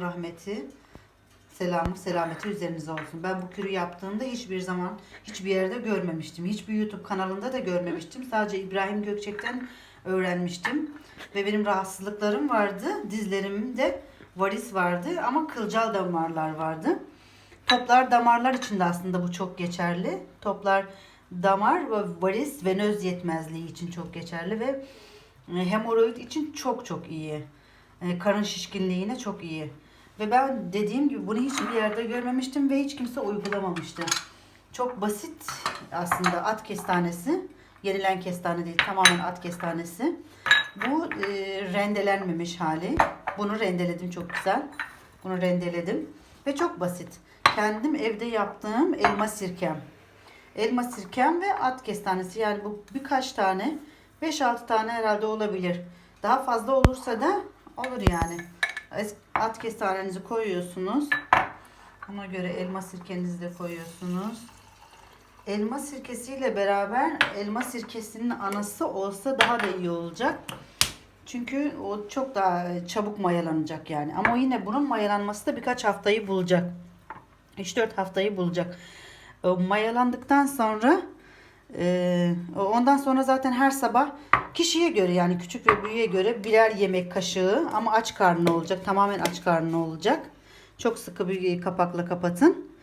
rahmeti, selamı, selameti üzerinize olsun. Ben bu kürü yaptığımda hiçbir zaman hiçbir yerde görmemiştim. Hiçbir YouTube kanalında da görmemiştim. Sadece İbrahim Gökçek'ten öğrenmiştim. Ve benim rahatsızlıklarım vardı. Dizlerimde varis vardı ama kılcal damarlar vardı. Toplar damarlar için de aslında bu çok geçerli. Toplar damar ve varis venöz yetmezliği için çok geçerli ve e, hemoroid için çok çok iyi. E, Karın şişkinliğine çok iyi. Ve ben dediğim gibi bunu hiçbir yerde görmemiştim ve hiç kimse uygulamamıştı. Çok basit aslında at kestanesi. Yenilen kestane değil tamamen at kestanesi. Bu e, rendelenmemiş hali. Bunu rendeledim çok güzel. Bunu rendeledim. Ve çok basit. Kendim evde yaptığım elma sirkem. Elma sirkem ve at kestanesi. Yani bu birkaç tane 5-6 tane herhalde olabilir. Daha fazla olursa da olur yani. At kestanenizi koyuyorsunuz. Ona göre elma sirkenizi de koyuyorsunuz. Elma sirkesiyle beraber elma sirkesinin anası olsa daha da iyi olacak. Çünkü o çok daha e, çabuk mayalanacak yani. Ama yine bunun mayalanması da birkaç haftayı bulacak. 3-4 haftayı bulacak. E, Mayalandıktan sonra ondan sonra zaten her sabah kişiye göre yani küçük ve büyüğe göre birer yemek kaşığı ama aç karnına olacak. Tamamen aç karnına olacak. Çok sıkı bir kapakla kapatın.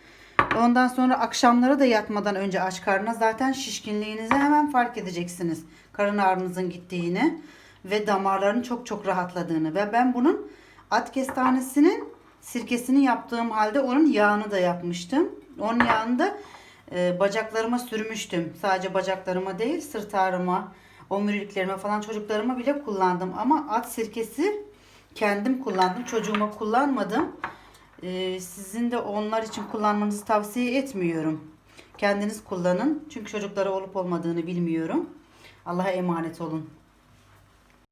Ondan sonra akşamları da yatmadan önce aç karnına zaten şişkinliğinizi hemen fark edeceksiniz. Karın ağrınızın gittiğini ve damarların çok çok rahatladığını. Ve ben bunun at kestanesinin sirkesini yaptığım halde onun yağını da yapmıştım. Onun yağını da e, bacaklarıma sürmüştüm. Sadece bacaklarıma değil sırt ağrıma, omuriliklerime falan çocuklarıma bile kullandım. Ama at sirkesi kendim kullandım. Çocuğuma kullanmadım. Ee, sizin de onlar için kullanmanızı tavsiye etmiyorum. Kendiniz kullanın. Çünkü çocuklara olup olmadığını bilmiyorum. Allah'a emanet olun.